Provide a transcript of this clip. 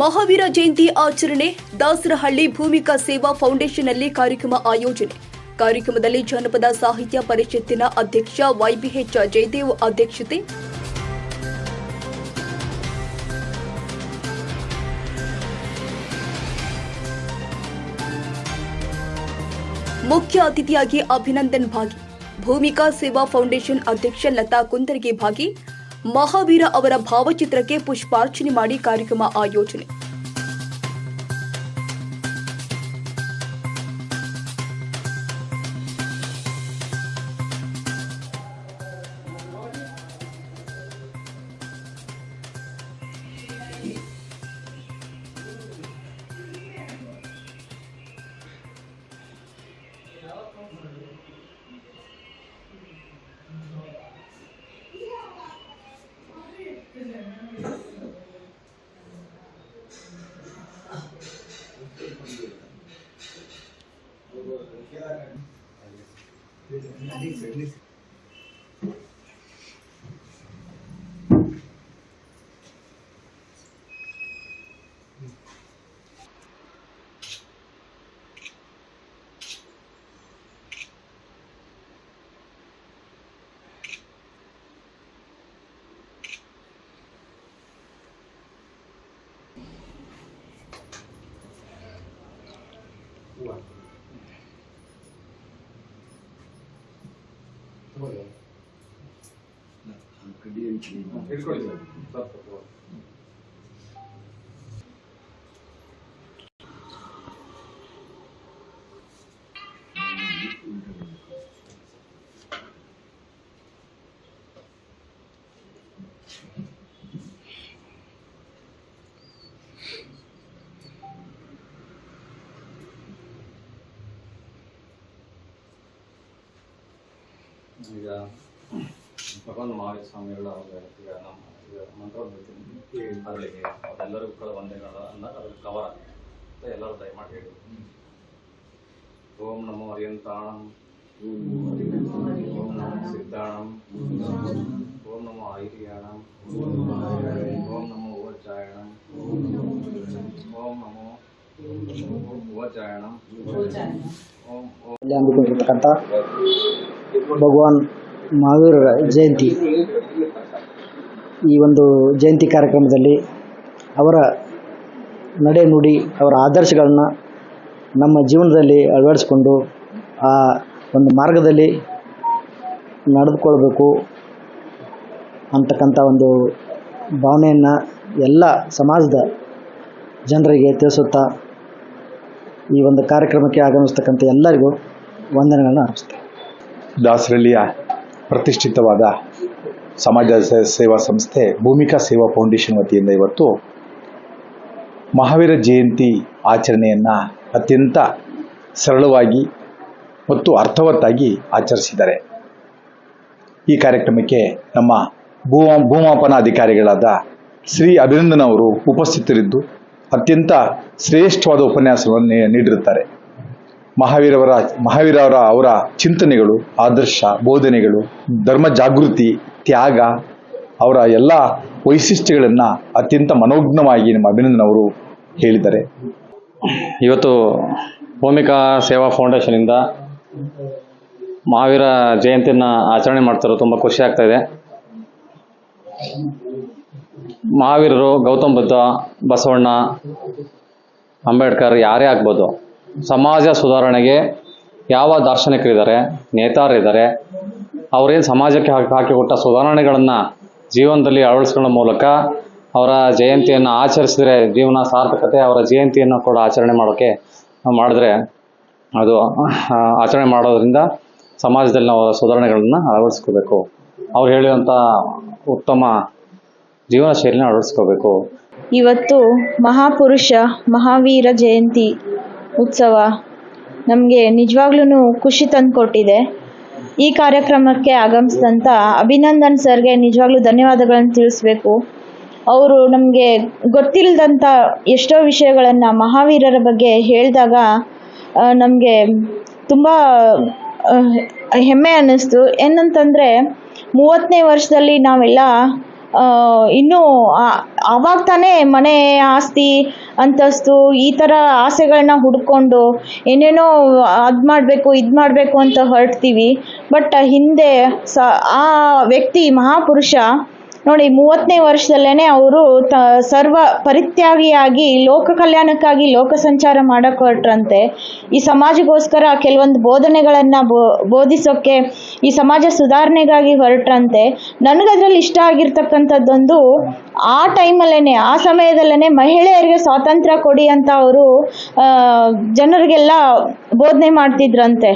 ಮಹಾವೀರ ಜಯಂತಿ ಆಚರಣೆ, ದಾಸರಹಳ್ಳಿ ಭೂಮಿಕಾ ಸೇವಾ ಫೌಂಡೇಶನ್ನಲ್ಲಿ ಕಾರ್ಯಕ್ರಮ ಆಯೋಜನೆ. ಕಾರ್ಯಕ್ರಮದಲ್ಲಿ ಜನಪದ ಸಾಹಿತ್ಯ ಪರಿಷತ್ತಿನ ಅಧ್ಯಕ್ಷ ವೈಬಿಎಚ್ ಜಯದೇವ್ ಅಧ್ಯಕ್ಷತೆ. ಮುಖ್ಯ ಅತಿಥಿಯಾಗಿ ಅಭಿನಂದನ್ ಭಾಗಿ. ಭೂಮಿಕಾ ಸೇವಾ ಫೌಂಡೇಶನ್ ಅಧ್ಯಕ್ಷ ಲತಾ ಕುಂದರ್ಗಿ ಭಾಗಿ. ಮಹಾವೀರ ಅವರ ಭಾವಚಿತ್ರಕ್ಕೆ ಪುಷ್ಪಾರ್ಚನೆ ಮಾಡಿ ಕಾರ್ಯಕ್ರಮ ಆಯೋಜನೆ. one. Валерий. Да. Академичный. Григорий, завтра. ಈಗ ಭಗವಾನ್ ಮಹಾವೀರ ಸ್ವಾಮಿಗಳ ಈಗ ನಮ್ಮ ಈಗ ಮಂತ್ರ ಅರಳಿಗೆ ಅವರೆಲ್ಲರಿಗೂ ಕೂಡ ವಂದನೆಗಳು ಅಂದಾಗ ಅದ್ರ ಕವರ್ ಆಗುತ್ತೆ ಎಲ್ಲರೂ ದಯಮಾಡಿ ಹೇಳಿ ಓಂ ನಮೋ ಅರಿಯಂತಾಣಂ. ಓಂ ನಮೋ ಸಿದ್ಧಾಣಂ. ಓಂ ನಮೋ ಐರಿಯಾಣಂ ಓಂ ನಮೋ ಓಚಾಯಣಂ ಓಂ ನಮೋ ಓಚಾಯಣಂ ಓಂ ಓಂ ಭಗವಾನ್ ಮಹಾವೀರರ ಜಯಂತಿ. ಈ ಒಂದು ಜಯಂತಿ ಕಾರ್ಯಕ್ರಮದಲ್ಲಿ ಅವರ ನಡೆ ನುಡಿ, ಅವರ ಆದರ್ಶಗಳನ್ನು ನಮ್ಮ ಜೀವನದಲ್ಲಿ ಅಳವಡಿಸ್ಕೊಂಡು ಆ ಒಂದು ಮಾರ್ಗದಲ್ಲಿ ನಡೆದುಕೊಳ್ಬೇಕು ಅಂತಕ್ಕಂಥ ಒಂದು ಭಾವನೆಯನ್ನು ಎಲ್ಲ ಸಮಾಜದ ಜನರಿಗೆ ತಿಳಿಸುತ್ತಾ ಈ ಒಂದು ಕಾರ್ಯಕ್ರಮಕ್ಕೆ ಆಗಮಿಸ್ತಕ್ಕಂಥ ಎಲ್ಲರಿಗೂ ವಂದನೆಗಳನ್ನು ಅರ್ಪಿಸ್ತೇನೆ. ದಾಸರಳ್ಳಿಯ ಪ್ರತಿಷ್ಠಿತವಾದ ಸಮಾಜ ಸೇವಾ ಸಂಸ್ಥೆ ಭೂಮಿಕಾ ಸೇವಾ ಫೌಂಡೇಶನ್ ವತಿಯಿಂದ ಇವತ್ತು ಮಹಾವೀರ ಜಯಂತಿ ಆಚರಣೆಯನ್ನು ಅತ್ಯಂತ ಸರಳವಾಗಿ ಮತ್ತು ಅರ್ಥವತ್ತಾಗಿ ಆಚರಿಸಿದ್ದಾರೆ. ಈ ಕಾರ್ಯಕ್ರಮಕ್ಕೆ ನಮ್ಮ ಭೂ ಭೂಮಾಪನ ಅಧಿಕಾರಿಗಳಾದ ಶ್ರೀ ಅಭಿನಂದನ್ ಅವರು ಉಪಸ್ಥಿತರಿದ್ದು ಅತ್ಯಂತ ಶ್ರೇಷ್ಠವಾದ ಉಪನ್ಯಾಸವನ್ನು ನೀಡಿರುತ್ತಾರೆ. ಮಹಾವೀರವರ ಮಹಾವೀರವರ ಅವರ ಚಿಂತನೆಗಳು, ಆದರ್ಶ, ಬೋಧನೆಗಳು, ಧರ್ಮ ಜಾಗೃತಿ, ತ್ಯಾಗ, ಅವರ ಎಲ್ಲ ವೈಶಿಷ್ಟ್ಯಗಳನ್ನು ಅತ್ಯಂತ ಮನೋಜ್ಞವಾಗಿ ನಮ್ಮ ಅಭಿನಂದನ್ ಅವರು ಹೇಳಿದ್ದಾರೆ. ಇವತ್ತು ಭೂಮಿಕಾ ಸೇವಾ ಫೌಂಡೇಶನಿಂದ ಮಹಾವೀರ ಜಯಂತಿಯನ್ನು ಆಚರಣೆ ಮಾಡ್ತಾರೆ ತುಂಬ ಖುಷಿ ಆಗ್ತಾ ಇದೆ. ಮಹಾವೀರರು ಗೌತಮ್ ಬುದ್ಧ, ಬಸವಣ್ಣ, ಅಂಬೇಡ್ಕರ್ ಯಾರೇ ಆಗ್ಬೋದು ಸಮಾಜ ಸುಧಾರಣೆಗೆ ಯಾವ ದಾರ್ಶನಿಕರಿದ್ದಾರೆ, ನೇತಾರರಿದ್ದಾರೆ, ಅವರೇನು ಸಮಾಜಕ್ಕೆ ಹಾಕಿ ಹಾಕಿಕೊಟ್ಟ ಸುಧಾರಣೆಗಳನ್ನು ಜೀವನದಲ್ಲಿ ಅಳವಡಿಸ್ಕೊಳ್ಳೋ ಮೂಲಕ ಅವರ ಜಯಂತಿಯನ್ನು ಆಚರಿಸಿದ್ರೆ ಜೀವನ ಸಾರ್ಥಕತೆ, ಅವರ ಜಯಂತಿಯನ್ನು ಕೂಡ ಆಚರಣೆ ಮಾಡೋಕ್ಕೆ ಮಾಡಿದ್ರೆ ಅದು ಆಚರಣೆ ಮಾಡೋದ್ರಿಂದ ಸಮಾಜದಲ್ಲಿ ನಾವು ಸುಧಾರಣೆಗಳನ್ನು ಅಳವಡಿಸ್ಕೋಬೇಕು. ಅವ್ರು ಹೇಳುವಂಥ ಉತ್ತಮ ಜೀವನ ಶೈಲಿನ ಅಳವಡಿಸ್ಕೋಬೇಕು. ಇವತ್ತು ಮಹಾಪುರುಷ ಮಹಾವೀರ ಜಯಂತಿ ಉತ್ಸವ. ನಮಗೆ ನಿಜವಾಗ್ಲೂ ಖುಷಿ ತಂದುಕೊಟ್ಟಿದೆ ಈ ಕಾರ್ಯಕ್ರಮಕ್ಕೆ ಆಗಮಿಸಿದಂಥ ಅಭಿನಂದನ್ ಸರ್ಗೆ ನಿಜವಾಗ್ಲೂ ಧನ್ಯವಾದಗಳನ್ನು ತಿಳಿಸ್ಬೇಕು. ಅವರು ನಮಗೆ ಗೊತ್ತಿಲ್ಲದಂಥ ಎಷ್ಟೋ ವಿಷಯಗಳನ್ನು ಮಹಾವೀರರ ಬಗ್ಗೆ ಹೇಳಿದಾಗ ನಮಗೆ ತುಂಬ ಹೆಮ್ಮೆ ಅನ್ನಿಸ್ತು. ಏನಂತಂದರೆ, ಮೂವತ್ತನೇ ವರ್ಷದಲ್ಲಿ ನಾವೆಲ್ಲ ಇನ್ನೂ ಆವಾಗ ತಾನೇ ಮನೆ ಆಸ್ತಿ ಅಂತಸ್ತು, ಈ ಥರ ಆಸೆಗಳನ್ನ ಹುಡ್ಕೊಂಡು ಏನೇನೋ ಅದು ಮಾಡಬೇಕು, ಇದು ಮಾಡಬೇಕು ಅಂತ ಹೊರಡ್ತೀವಿ. ಬಟ್ ಹಿಂದೆ ಸ, ಆ ವ್ಯಕ್ತಿ ಮಹಾಪುರುಷ ನೋಡಿ, ಮೂವತ್ತನೇ ವರ್ಷದಲ್ಲೇನೆ ಅವರು ಸರ್ವ ಪರಿತ್ಯಾಗಿಯಾಗಿ, ಲೋಕ ಕಲ್ಯಾಣಕ್ಕಾಗಿ ಲೋಕ ಸಂಚಾರ ಮಾಡಕೊಟ್ರಂತೆ. ಹೊರಟ್ರಂತೆ ಈ ಸಮಾಜಗೋಸ್ಕರ ಕೆಲವೊಂದು ಬೋಧನೆಗಳನ್ನು ಬೋಧಿಸೋಕ್ಕೆ, ಈ ಸಮಾಜ ಸುಧಾರಣೆಗಾಗಿ ಹೊರಟ್ರಂತೆ. ನನಗದ್ರಲ್ಲಿ ಇಷ್ಟ ಆಗಿರ್ತಕ್ಕಂಥದ್ದೊಂದು, ಆ ಟೈಮಲ್ಲೇನೆ, ಆ ಸಮಯದಲ್ಲೇ ಮಹಿಳೆಯರಿಗೆ ಸ್ವಾತಂತ್ರ್ಯ ಕೊಡಿ ಅಂತ ಅವರು ಜನರಿಗೆಲ್ಲ ಬೋಧನೆ ಮಾಡ್ತಿದ್ರಂತೆ.